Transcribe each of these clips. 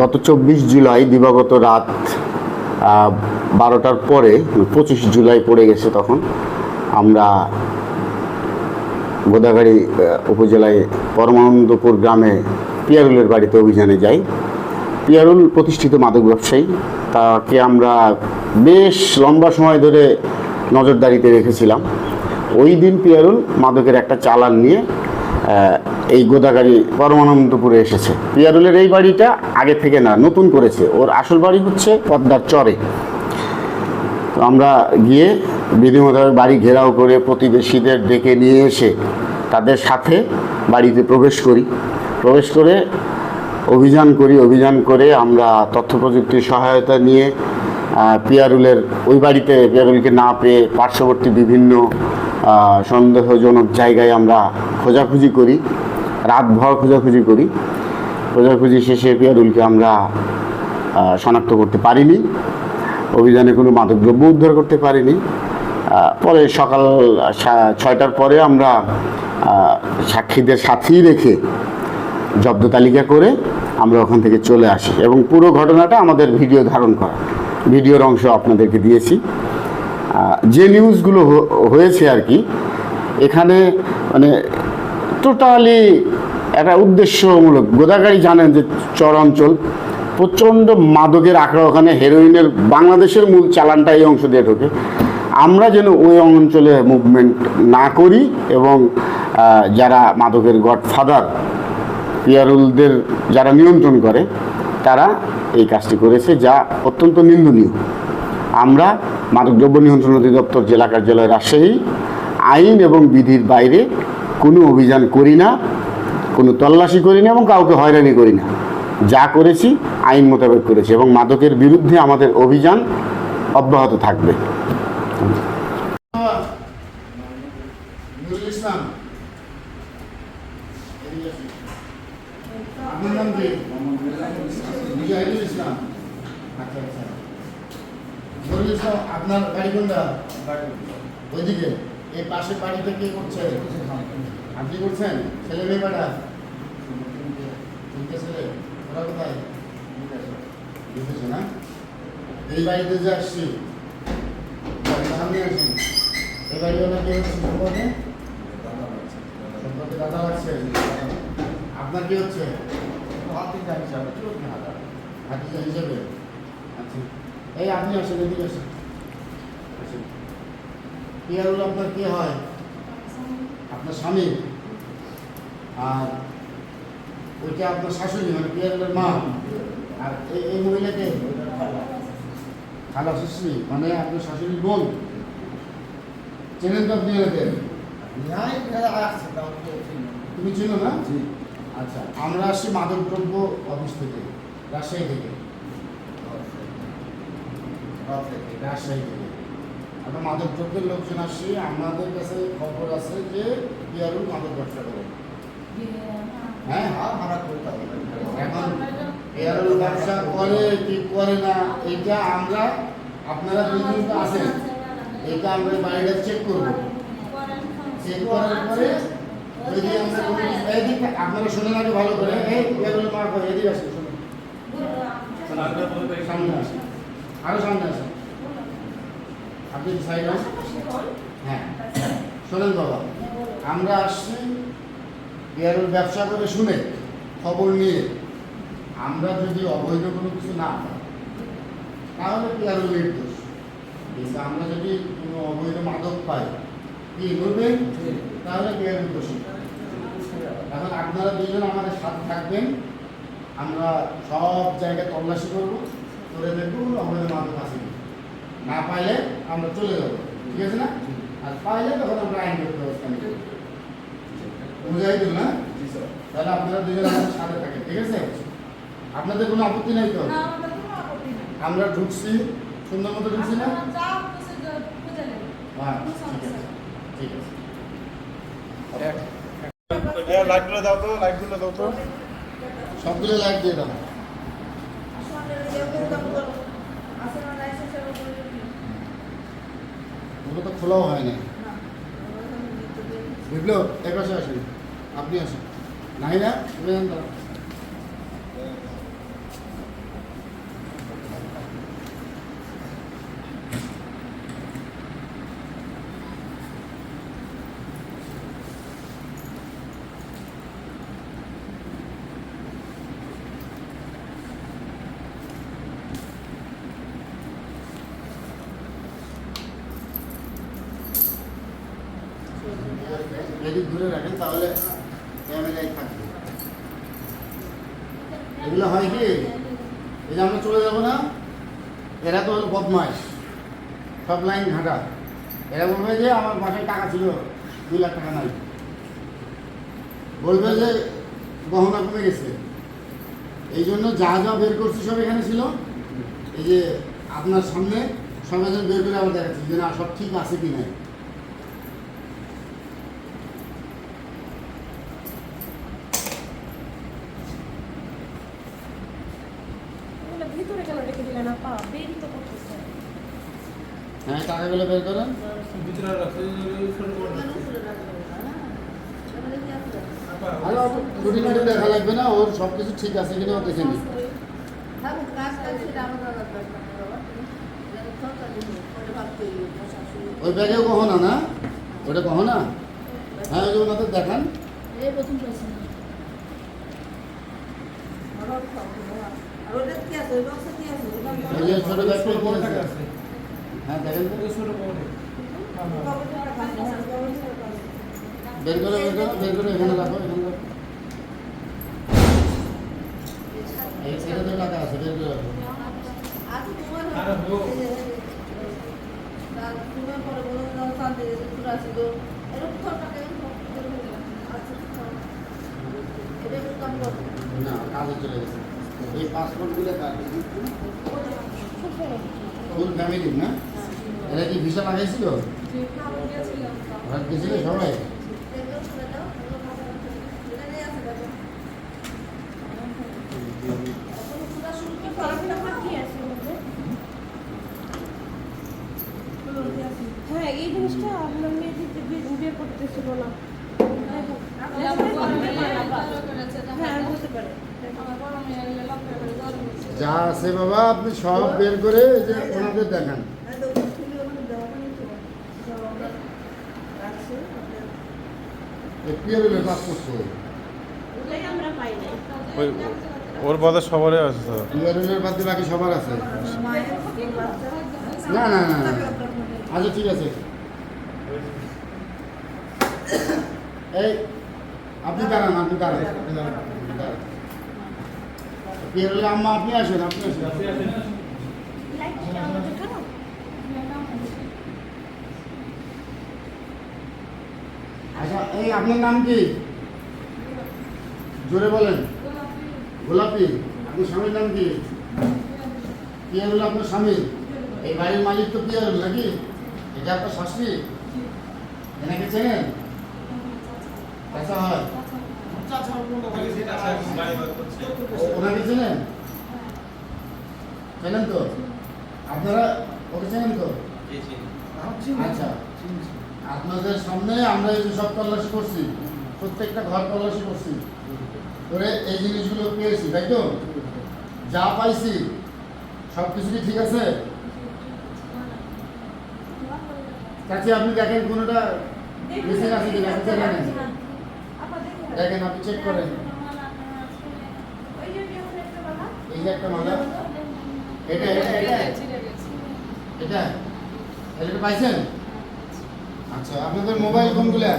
গত চব্বিশ জুলাই দিবাগত রাত বারোটার পরে পঁচিশ জুলাই পড়ে গেছে তখন, আমরা গোদাগাড়ি উপজেলায় পরমানন্দপুর গ্রামে পিয়ারুলের বাড়িতে অভিযানে যাই। পিয়ারুল প্রতিষ্ঠিত মাদক ব্যবসায়ী, তাকে আমরা বেশ লম্বা সময় ধরে নজরদারিতে রেখেছিলাম। ওই দিন পিয়ারুল মাদকের একটা চালান নিয়ে এই গোদাগাড়ি পরমানন্দপুরে এসেছে। পিয়ারুলের এই বাড়িটা আগে থেকে না, নতুন করেছে। ওর আসল বাড়ি হচ্ছে পদ্মার চরে। তো আমরা গিয়ে বিধি মোতাবেক বাড়ি ঘেরাও করে প্রতিবেশীদের ডেকে নিয়ে এসে তাদের সাথে বাড়িতে প্রবেশ করি। প্রবেশ করে অভিযান করি। অভিযান করে আমরা তথ্য প্রযুক্তির সহায়তা নিয়ে পিয়ারুলের ওই বাড়িতে, পিয়ারুলকে না পেয়ে পার্শ্ববর্তী বিভিন্ন সন্দেহজনক জায়গায় আমরা খোঁজাখুঁজি করি, রাতভর খোঁজাখুঁজি করি। খোঁজাখুঁজি শেষে পিয়ারুলকে আমরা শনাক্ত করতে পারিনি। অভিযানে কোনো মাদকদ্রব্য উদ্ধার করতে পারিনি। পরে সকাল ছয়টার পরে আমরা সাক্ষীদের সাথেই রেখে জব্দ তালিকা করে আমরা ওখান থেকে চলে আসি। এবং পুরো ঘটনাটা আমাদের ভিডিও ধারণ করা। ভিডিওর অংশ আপনাদেরকে দিয়েছি। যে নিউজগুলো হয়েছে আর কি, এখানে মানে টোটালি একটা উদ্দেশ্যমূলক গোদাগাড়ি জানেন যে চর অঞ্চল প্রচণ্ড মাদকের আঁকড়া ওখানে হেরোইনের বাংলাদেশের মূল চালানটা এই অংশ দিয়ে ঢোকে। আমরা যেন ওই অঞ্চলে মুভমেন্ট না করি এবং যারা মাদকের গডফাদার পিয়ারুলদের যারা নিয়ন্ত্রণ করে, তারা এই কাজটি করেছে যা অত্যন্ত নিন্দনীয়। আমরা মাদকদ্রব্য নিয়ন্ত্রণ অধিদপ্তর, জেলা কার্যালয়, রাজশাহী আইন এবং বিধির বাইরে কোনো অভিযান করি না, কোনো তল্লাশি করি না এবং কাউকে হয়রানি করি না। যা করেছি, আইন মোতাবেক করেছি এবং মাদকের বিরুদ্ধে আমাদের অভিযান অব্যাহত থাকবে আপনার নাম কি মুজাহিদুল ইসলাম আচ্ছা আচ্ছা নুরুল আপনার বাড়ি কোনটা? ওইদিকে এই পাশে বাড়িতে কে করছে? আপনি করছেন? ছেলে মেয়ে বাড়া তিনটে ছেলে। ওরা কোথায়? বিদেশে না? এই বাড়িতে যে আসছি। সামনে আসেন এই বাড়িওয়ালা কে হচ্ছে সম্পর্কে? সম্পর্কে দাদা লাগছে আপনার কি হচ্ছে? হাতিজা হিসাবে। আচ্ছা। এই আপনি আসেন এদিকে আসেন। পিয়ারুল আপনার কে হয়? আপনার স্বামী। আর ওইটা আপনার শাশুড়ি মানে পিয়ারুলের মা। আর এই এই মহিলাকে? খালা শাশুড়ি মানে আপনার শাশুড়ির বোন। চেনেন তো আপনি এলাকে তুমি চিনো না? আচ্ছা আমরা আসছি মাদক দ্রব্য অফিস থেকে রাজশাহী থেকে। রাজশাহী থেকে আমরা মাদক দ্রব্যের লোকজন আসছি আমাদের কাছে খবর আছে যে পিয়ারুল মাদক ব্যবসা করে। হ্যাঁ এখন পিয়ারুল ব্যবসা করে কি করে না এটা আমরা আপনারা দুজন আছেন। এটা আমরা বাড়িটা চেক করব। চেক করার পরে যদি আমরা কোনো এদিকে আপনারা শুনে আগে ভালো করে। এই পিয়ারুল মার এদিকে আসুন শুনুন। সামনে আসুন। আরও সামনে আসুন আপনি সাইড হ্যাঁ। শোনেন বাবা আমরা আসছি পিয়ারুল ব্যবসা করে শুনে খবর নিয়ে। আমরা যদি অবৈধ কোনো কিছু না পাই তাহলে পিয়ারুল নির্দোষ কিন্তু আমরা যদি কোনো অবৈধ মাদক পাই কি করবেন তাহলে পিয়ারুল দোষী এখন আপনারা দুজন আমাদের সাথে থাকবেন। আমরা সব জায়গায় তল্লাশি করব। করে দেখব কোনো অবৈধ মাদক আছে না পাইলে আমরা চলে যাব ঠিক আছে না? আর পাইলে তখন আমরা আইনগত ব্যবস্থা নিব। মুজাহিদুল না? তাহলে আপনারা দুজন আমাদের সাথে থাকেন ঠিক আছে? আপনাদের কোনো আপত্তি নাই তো? আমরা ঢুকছি সুন্দর মতো ঢুকছি না? হ্যাঁ ঠিক আছে ঠিক আছে। লাইটগুলো দাও তো লাইটগুলো দাও তো। সবগুলো লাইট দিয়ে দাও। ওগুলো তো খোলাও হয় না বিপ্লব এক পাশে আসুন। আপনি আসেন। নাই না আন ঘুরে রাখেন, তাহলে ক্যামেরায় থাকবে। এগুলো হয় কি? এই যে আমরা চলে যাব না? এরা তো হলো বদমাইশ। সব লাইন ঘাটা। এরা বলবে যে, আমার বাসায় টাকা ছিল, দুই লাখ টাকা নাই। বলবে যে, গহনা কমে গেছে। এই জন্য যা যা বের করছি সব এখানে ছিল। এই যে আপনার সামনে সবাই বের করে আবার দেখাচ্ছি, যে না, সব ঠিক আছে কি নাই ওগুলো ভিতরে কেন রেখে দিলেন আপা বেরি তো করতেছে হ্যাঁ টাকাগুলো বের করেন ভিতরে দেখা লাগবে না ওর সব কিছু ঠিক আছে কিনা ও দেখে নিই ওই ব্যাগেও গহনা না? ওটা গহনা? হ্যাঁ ওই যে ওনাদের দেখান এই হ্যাঁ দেখেন তো। ছোট বড় বের করে বের করে এখানে রাখো এখানে রাখো এই সেটাতে টাকা রাখো না, কাজে চলে গেছে এই পাসপোর্টগুলো কার ফুল ফ্যামিলি না এরা কি ভিসা লাগাইছিল ওরা গেছিল সবাই হ্যাঁ এই জিনিসটা আপনার মেয়ে দিতে বিয়ে করতেছিল না হ্যাঁ হতে পারে যা আছে বাবা আপনি সব বের করে যে ওনাদের দেখান। ওর বাদে সবারই আছে স্যার। পিয়ারের বাদ বাকি সবার আছে? না না না না আচ্ছা ঠিক আছে। এই আপনি দাঁড়ান আপনি দাঁড়ান আপনি দাঁড়ান। আপনি দাঁড়ান আম্মা, আপনি আসেন আপনি আসেন। আচ্ছা এই আপনার নাম কি? জোরে বলেন। গোলাপি। আপনার স্বামীর নাম কি? পিয়ারুল আপনার স্বামী? এই বাড়ির মালিক তো পিয়ারুল নাকি? এটা আপনার শাশুড়ি? এনাকে চেনেন? আচ্ছা হয়? ওনাকে চেনেন? চেনেন তো? আপনারা ওকে চেনেন তো? আচ্ছা। আপনাদের সামনে আমরা এই সব তল্লাশি করছি প্রত্যেকটা ঘর তল্লাশি করছি। করে এই জিনিসগুলো পেয়েছি তাই তো? যা পাইছি সব কিছু কি ঠিক আছে? কাছে আপনি দেখেন কোনোটা মিসিং আছে কিনা দেখেন আপনি চেক করেন। এই যে একটা মালা। এটা এটা এটা। এটা? এটা পাইছেন? আচ্ছা আপনাদের মোবাইল ফোনগুলা?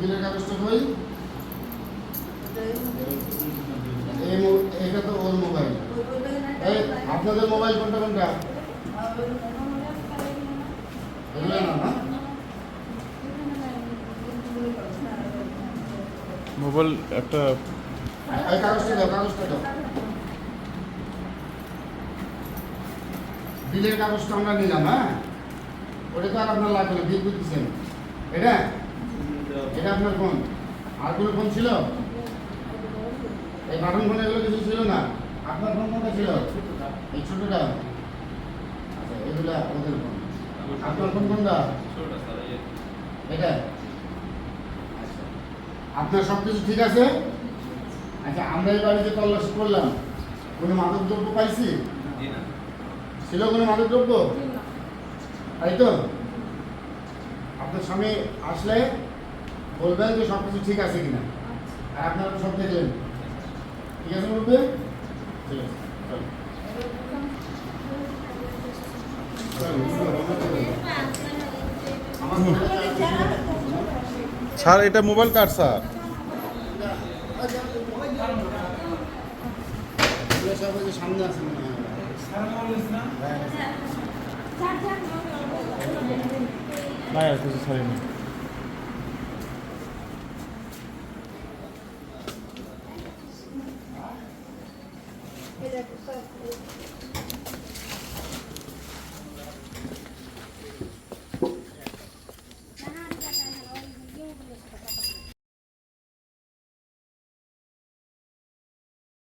বিলের কাগজটা কই এই মো- এটা তো ওর মোবাইল এই আপনাদের মোবাইল কোনটা কোনটা? মোবাইল একটা কাগজটা দাও কাগজটা দাও। বিলের কাগজটা আমরা নিলাম হ্যাঁ? ওটা তো আর আপনার লাগবে না বিল দিচ্ছেন এটা? এটা আপনার ফোন আর কোনো ফোন ছিল? এই বাটন ফোন এগুলো কিছু ছিল না? আপনার ফোন কোনটা ছিল? এই ছোটটা আচ্ছা এগুলা ওদের ফোন আপনার কোন কোনটা এটা? আচ্ছা। আপনার সব কিছু ঠিক আছে? আচ্ছা আমরা এই বাড়িতে তল্লাশি করলাম। কোনো মাদক দ্রব্য পাইছি ছিল কোনো মাদক দ্রব্য তাই তো? আপনার স্বামী আসলে বলবেন যে সব কিছু ঠিক আছে কিনা? আর আপনারা সব দেখলেন? ঠিক আছে বলবে ঠিক আছে চলো। আমার মনে হয় স্যার এটা মোবাইল কার স্যার মনে হয় হ্যাঁ। নাই কিছু ছাড়িনি